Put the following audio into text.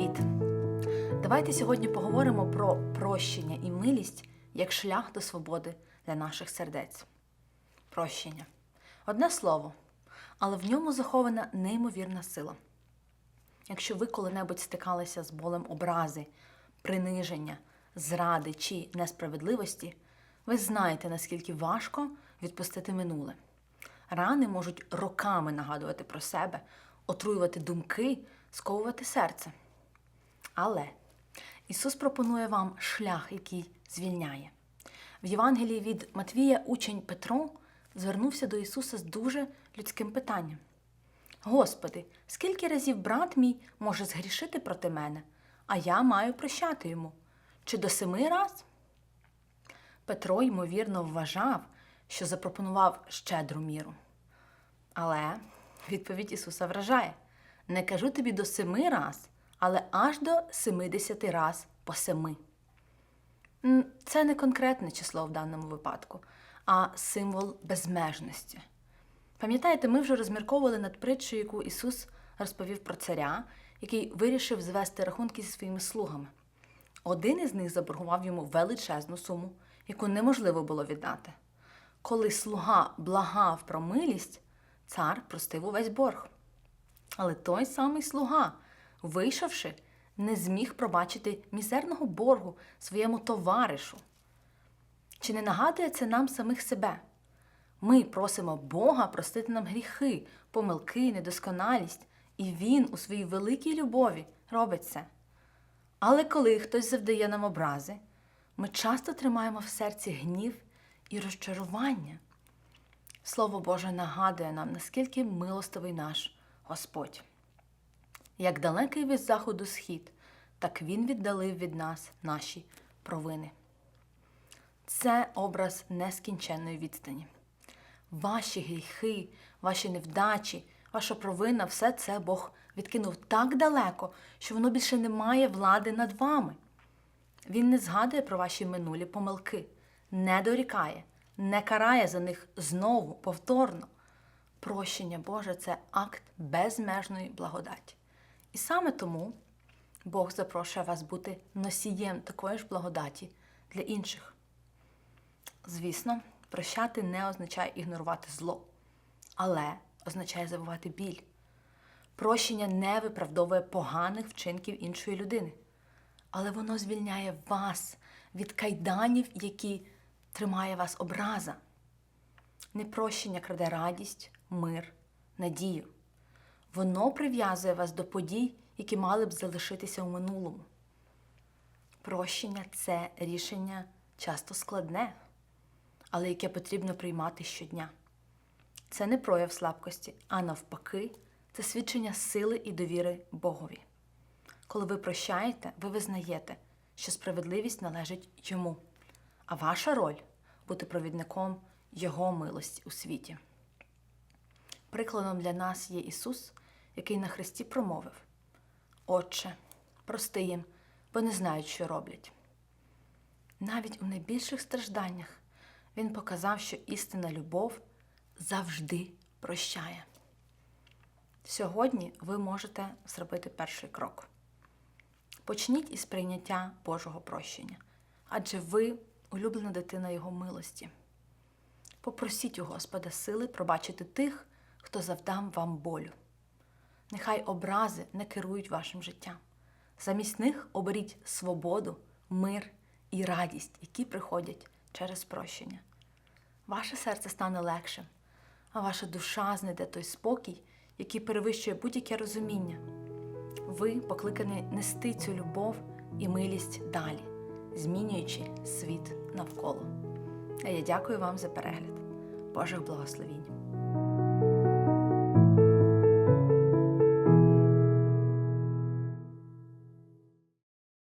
Привіт! Давайте сьогодні поговоримо про прощення і милість як шлях до свободи для наших сердець. Прощення. Одне слово, але в ньому захована неймовірна сила. Якщо ви коли-небудь стикалися з болем образи, приниження, зради чи несправедливості, ви знаєте, наскільки важко відпустити минуле. Рани можуть роками нагадувати про себе, отруювати думки, сковувати серце. Але Ісус пропонує вам шлях, який звільняє. В Євангелії від Матвія учень Петро звернувся до Ісуса з дуже людським питанням: Господи, скільки разів брат мій може згрішити проти мене, а я маю прощати йому? Чи до семи раз? Петро, ймовірно, вважав, що запропонував щедру міру. Але відповідь Ісуса вражає: не кажу тобі до семи раз, але аж до семидесяти раз по семи. Це не конкретне число в даному випадку, а символ безмежності. Пам'ятаєте, ми вже розмірковували над притчею, яку Ісус розповів про царя, який вирішив звести рахунки зі своїми слугами. Один із них заборгував йому величезну суму, яку неможливо було віддати. Коли слуга благав про милість, цар простив увесь борг. Але той самий слуга, вийшовши, не зміг пробачити мізерного боргу своєму товаришу. Чи не нагадує це нам самих себе? Ми просимо Бога простити нам гріхи, помилки, недосконалість, і Він у своїй великій любові робить це. Але коли хтось завдає нам образи, ми часто тримаємо в серці гнів і розчарування. Слово Боже нагадує нам, наскільки милостивий наш Господь. Як далекий від заходу схід, так Він віддалив від нас наші провини. Це образ нескінченної відстані. Ваші гріхи, ваші невдачі, ваша провина все це Бог відкинув так далеко, що воно більше не має влади над вами. Він не згадує про ваші минулі помилки, не дорікає, не карає за них знову, повторно. Прощення Боже це акт безмежної благодаті. І саме тому Бог запрошує вас бути носієм такої ж благодаті для інших. Звісно, прощати не означає ігнорувати зло, але означає забувати біль. Прощення не виправдовує поганих вчинків іншої людини, але воно звільняє вас від кайданів, які тримає вас образа. Непрощення краде радість, мир, надію. Воно прив'язує вас до подій, які мали б залишитися у минулому. Прощення це рішення часто складне, але яке потрібно приймати щодня. Це не прояв слабкості, а навпаки, це свідчення сили і довіри Богові. Коли ви прощаєте, ви визнаєте, що справедливість належить йому, а ваша роль бути провідником Його милості у світі. Прикладом для нас є Ісус, який на Христі промовив: Отче, прости їм, бо не знають, що роблять. Навіть у найбільших стражданнях Він показав, що істинна любов завжди прощає. Сьогодні ви можете зробити перший крок. Почніть із прийняття Божого прощення, адже ви улюблена дитина Його милості. Попросіть у Господа сили пробачити тих, хто завдав вам болю. Нехай образи не керують вашим життям. Замість них оберіть свободу, мир і радість, які приходять через прощення. Ваше серце стане легшим, а ваша душа знайде той спокій, який перевищує будь-яке розуміння. Ви покликані нести цю любов і милість далі, змінюючи світ навколо. А я дякую вам за перегляд. Божих благословінь!